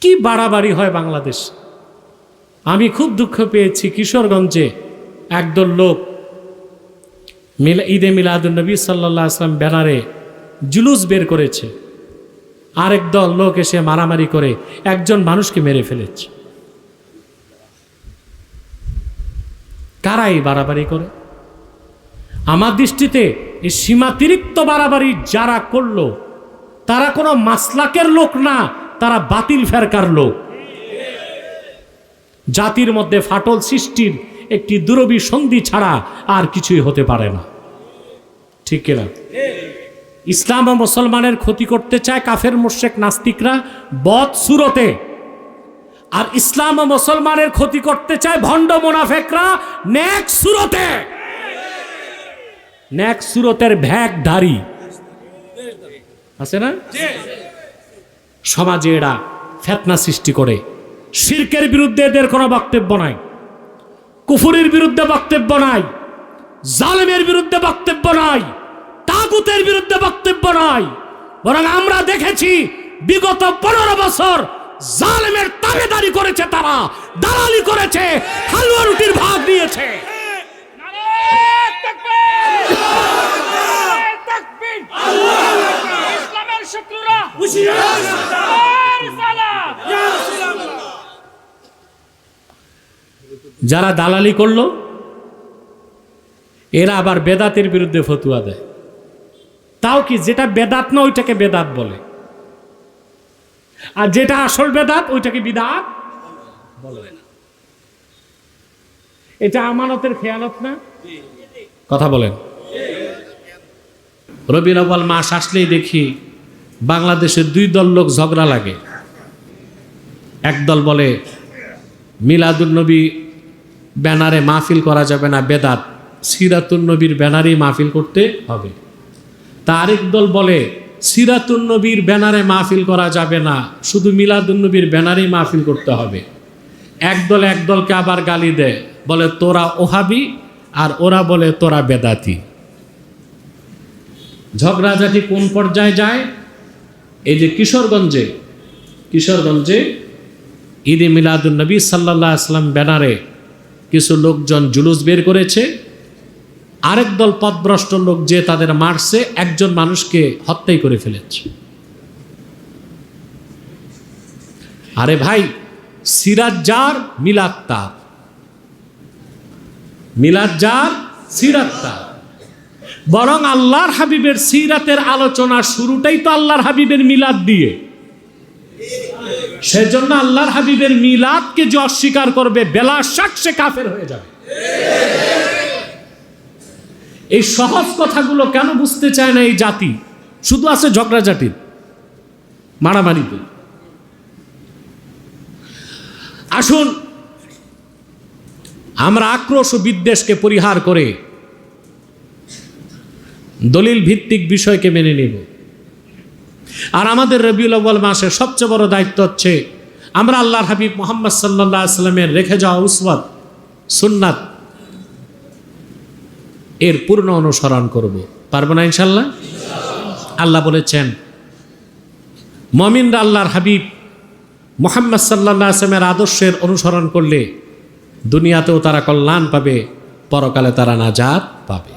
কি বাড়াবাড়ি হয় বাংলাদেশ? আমি খুব দুঃখ পেয়েছি কিশোরগঞ্জে একদল লোক মিলা, ঈদে মিলাদুলনবী সাল্লাহ আসলাম ব্যানারে জুলুস বের করেছে। আরেক দল লোক এসে মারামারি করে একজন মানুষকে মেরে ফেলেছে। কারাই বাড়াবাড়ি করে? আমার দৃষ্টিতে এই সীমাতিরিক্ত বাড়াবাড়ি যারা করল, তারা কোনো মাসলাকের লোক না। তারা বাতিল ফেরকার লোক। জাতির মধ্যে ফাটল সৃষ্টির একটি দুরবি সন্ধি ছাড়া আর কিছুই হতে পারে না। ঠিক কিনা? ইসলাম ও মুসলমানের ক্ষতি করতে চায় কাফের মোশেক নাস্তিকরা বদ সুরতে। আর ইসলাম ও মুসলমানের ক্ষতি করতে চায় ভণ্ড মোনাফেকরা নেক সুরতে। নেক সুরতের ভ্যাক ধারী আছে না? সমাজে এরা ফেতনা সৃষ্টি করে। শির্কের বিরুদ্ধে এদের কোনো বক্তব্য নাই। কুফুরির বিরুদ্ধে বক্তব্য নাই। জালেমের বিরুদ্ধে বক্তব্য নাই। তাগুতের বিরুদ্ধে বক্তব্য নাই। বরং আমরা দেখেছি, বিগত পনেরো বছর জালেমের তাবেদারি করেছে তারা, দালালি করেছে, হালুয়া রুটির ভাগ নিয়েছে। যারা দালালি করল, এরা আবার বেদাতের বিরুদ্ধে ফতুয়া দেয়। তাও কি যেটা বেদাত না, ওইটাকে বেদাত বলে? আর যেটা আসল বেদাত, ওইটাকে বিদাত না। এটা আমানতের খেয়ালত না? কথা বলেন। রবির আব্বাল মাস আসলেই দেখি বাংলাদেশের দুই দল লোক ঝগড়া লাগে। একদল বলে মিলাদুলনবী ব্যানারে মাহফিল করা যাবে না, বেদাত। সিরাতুন্নবীর ব্যানারেই মাহফিল করতে হবে। তা আরেক দল বলে সিরাতুন্নবীর ব্যানারে মাহফিল করা যাবে না, শুধু মিলাদুন্নবীর ব্যানারেই মাহফিল করতে হবে। একদল এক দলকে আবার গালি দেয়, বলে, তোরা ওহাবি আর ওরা বলে, তোরা বেদাতি। ঝগড়াঝাটি কোন পর্যায়ে যায়? এই যে কিশোরগঞ্জে কিশোরগঞ্জে ঈদে মিলাদুলনবী সাল্লাহ আসলাম ব্যানারে কিছু লোকজন জুলুস বের করেছে। আরেক দল পথভ্রষ্ট লোক যে তাদের মারছে, একজন মানুষকে হত্যাই করে ফেলেছে। আরে ভাই, সিরাজ যার, মিলাদ তার। মিলাদ যার সিরাত তার। বরং আল্লাহর হাবিবের সিরাতের আলোচনা শুরুটাই তো আল্লাহর হাবিবের মিলাদ দিয়ে। সেজন্য আল্লাহর হাবিবের মিলাদকে যে অস্বীকার করবে, বেলা শাক সে কাফের হয়ে যাবে। এই সহজ কথাগুলো কেন বুঝতে চায় না এই জাতি? শুধু আছে ঝগড়াঝাটির মারামারিতে আসুন, আমরা আক্রোশ ও বিদ্বেষকে পরিহার করে দলিল ভিত্তিক বিষয়কে মেনে নেব। আর আমাদের রবিউল আব্বাল মাসের সবচেয়ে বড় দায়িত্ব হচ্ছে, আমরা আল্লাহর হাবিব মোহাম্মদ সাল্লাহ আসলামের রেখে যাওয়া উসওয়াত, সুন্নাত, এর পূর্ণ অনুসরণ করব। পারব না ইনশাল্লাহ আল্লাহ বলেছেন, মমিনরা আল্লাহর হাবিব মোহাম্মদ সাল্লাহ আসলামের আদর্শের অনুসরণ করলে দুনিয়াতেও তারা কল্যাণ পাবে, পরকালে তারা নাজাত পাবে।